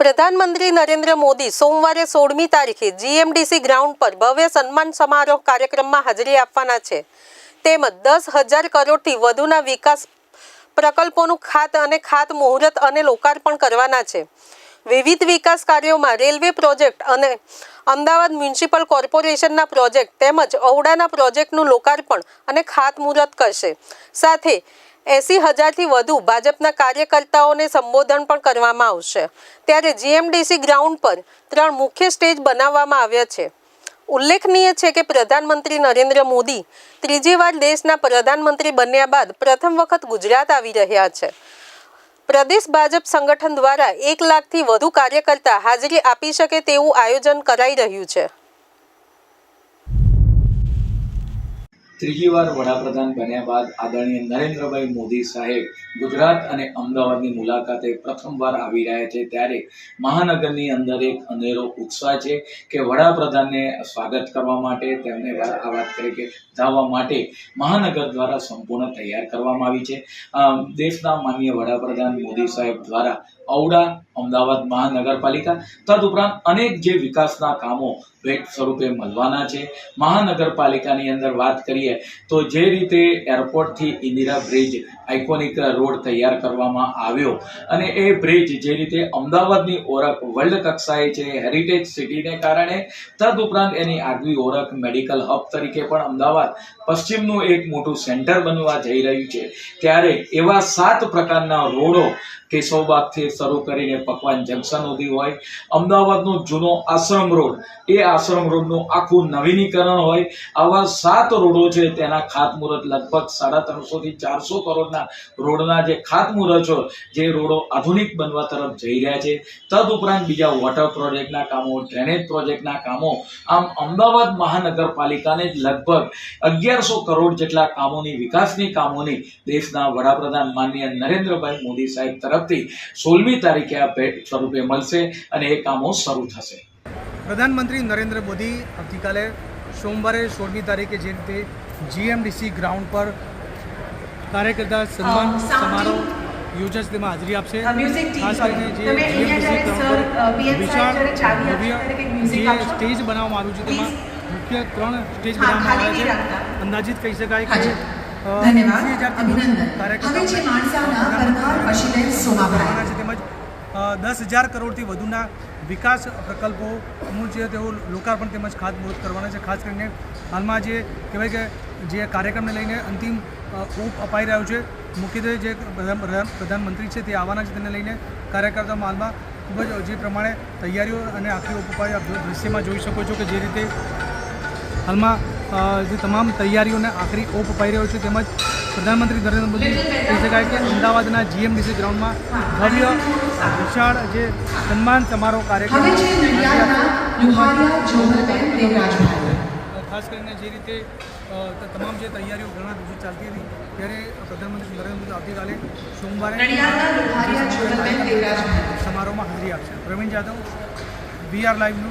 પ્રધાનમંત્રી નરેન્દ્ર મોદી સોમવારે સોળમી તારીખે જીએમડીસી ગ્રાઉન્ડ પર ભવ્ય સન્માન સમારોહ કાર્યક્રમમાં હાજરી આપવાના છે. તેમજ દસ હજાર કરોડથી વધુના વિકાસ પ્રકલ્પોનું ખાત અને ખાત મુહૂર્ત અને લોકાર્પણ કરવાના છે. વિવિધ વિકાસ કાર્યોમાં રેલવે પ્રોજેક્ટ અને અમદાવાદ મ્યુનિસિપલ કોર્પોરેશનના પ્રોજેક્ટ તેમજ ઔડાના પ્રોજેક્ટનું લોકાર્પણ અને ખાતમુહૂર્ત કરશે. સાથે એસી હજારથી વધુ ભાજપના કાર્યકર્તાઓને સંબોધન પણ કરવામાં આવશે. ત્યારે જીએમડીસી ગ્રાઉન્ડ પર ત્રણ મુખ્ય સ્ટેજ બનાવવામાં આવ્યા છે. ઉલ્લેખનીય છે કે પ્રધાનમંત્રી નરેન્દ્ર મોદી ત્રીજી વાર દેશના પ્રધાનમંત્રી બન્યા બાદ પ્રથમ વખત ગુજરાત આવી રહ્યા છે. પ્રદેશ ભાજપ સંગઠન દ્વારા એક લાખથી વધુ કાર્યકર્તા હાજરી આપી શકે તેવું આયોજન કરાઈ રહ્યું છે. ત્રીજી વાર વડાપ્રધાન બન્યા બાદ આદરણીય નરેન્દ્રભાઈ મોદી સાહેબ ગુજરાત અને અમદાવાદની મુલાકાતે પ્રથમવાર આવી રહ્યા છે ત્યારે મહાનગરની અંદર એક અનેરો ઉત્સાહ છે કે વડાપ્રધાનને સ્વાગત કરવા માટે તેમને આ વાત કરી કે ધાવવા માટે મહાનગર દ્વારા સંપૂર્ણ તૈયાર કરવામાં આવી છે. દેશના માન્ય વડાપ્રધાન મોદી સાહેબ દ્વારા ઔડા, અમદાવાદ મહાનગરપાલિકા તદુપરાંત અનેક જે વિકાસના કામો ભેટ સ્વરૂપે મળવાના છે. મહાનગરપાલિકાની અંદર વાત કરીએ તો જે રીતે એરપોર્ટથી ઇન્દિરા બ્રિજ આઇકોનિક રોડ તૈયાર કરવામાં આવ્યો અને એ બ્રિજ જે રીતે અમદાવાદની ઓળખ વર્લ્ડ કક્ષાએ છે, હેરિટેજ સિટીને કારણે તદુપરાંત એની આગવી ઓળખ મેડિકલ હબ તરીકે પણ અમદાવાદ પશ્ચિમનું એક મોટું સેન્ટર બનવા જઈ રહ્યું છે. ત્યારે એવા સાત પ્રકારના રોડો કેશવબાગથી શરૂ કરીને પકવાન જંકશન સુધી હોય. અમદાવાદનો જૂનો આશ્રમ રોડ, એ આશ્રમ રોડનું આખું નવીનીકરણ હોય. આવા સાત રોડો છે તેના ખાતમુહૂર્ત લગભગ સાડા ત્રણસોથી ચારસો કરોડના રોડના જે ખાતમુહૂર્તો જે રોડો આધુનિક બનવા તરફ જઈ રહ્યા છે. તદઉપરાંત બીજા વોટર પ્રોજેક્ટના કામો ડ્રેનેજ પ્રોજેક્ટના કામો, આમ અમદાવાદ મહાનગરપાલિકાને લગભગ અગિયારસો કરોડ જેટલા કામોની વિકાસની કામોની દેશના વડાપ્રધાન માનનીય નરેન્દ્રભાઈ મોદી સાહેબ તરફથી સોળમી તારીખે આ ભેટ સ્વરૂપે મળશે અને એ કામો શરૂ થશે. પ્રધાનમંત્રી નરેન્દ્ર મોદી આવતીકાલે સોમવારે સોળમી તારીખે જે રીતે જીએમડીસી ગ્રાઉન્ડ પર કાર્યકર્તા સન્માન સમારોહ યોજાશે તેમાં હાજરી આપશે. ખાસ કરીને જે ગ્રાઉન્ડ પર વિશાળ ભવ્ય જે સ્ટેજ બનાવવામાં આવ્યું છે તેમાં મુખ્ય ત્રણ સ્ટેજ બનાવવામાં આવ્યા છે. અંદાજિત કહી શકાય કે. ધન્યવાદ. 80,000 થી વધુ અભિનંદન હવે છે માણસાના પરમાર સોમાભાઈ. દસ હજાર કરોડથી વધુના વિકાસ પ્રકલ્પોનું જે તેઓ લોકાર્પણ તેમજ ખાતમુહૂર્ત કરવાના છે. ખાસ કરીને હાલમાં જે કહેવાય કે જે કાર્યક્રમને લઈને અંતિમ ઓપ અપાઈ રહ્યો છે. મુખ્યત્વે જે પ્રધાન- પ્રધાન- પ્રધાનમંત્રી છે તે આવવાના છે તેને લઈને કાર્યકર્તાઓમાં હાલમાં ખૂબ જ, જે પ્રમાણે તૈયારીઓ અને આખી ઓપ અપાઈ દૃશ્યમાં જોઈ શકો છો કે જે રીતે હાલમાં જે તમામ તૈયારીઓને આખરી ઓપ અપાઈ રહ્યો છે તેમજ પ્રધાનમંત્રી નરેન્દ્ર મોદી કહી શકાય કે અમદાવાદના જીએમડીસી ગ્રાઉન્ડમાં ભવ્ય વિશાળ જે સન્માન સમારોહ કાર્યક્રમ ખાસ કરીને જે રીતે તમામ જે તૈયારીઓ ઘણા દિવસથી ચાલતી હતી ત્યારે પ્રધાનમંત્રી નરેન્દ્ર મોદી આવતીકાલે સોમવારે સમારોહમાં હાજરી આપશે. Pravin Jadav V R live news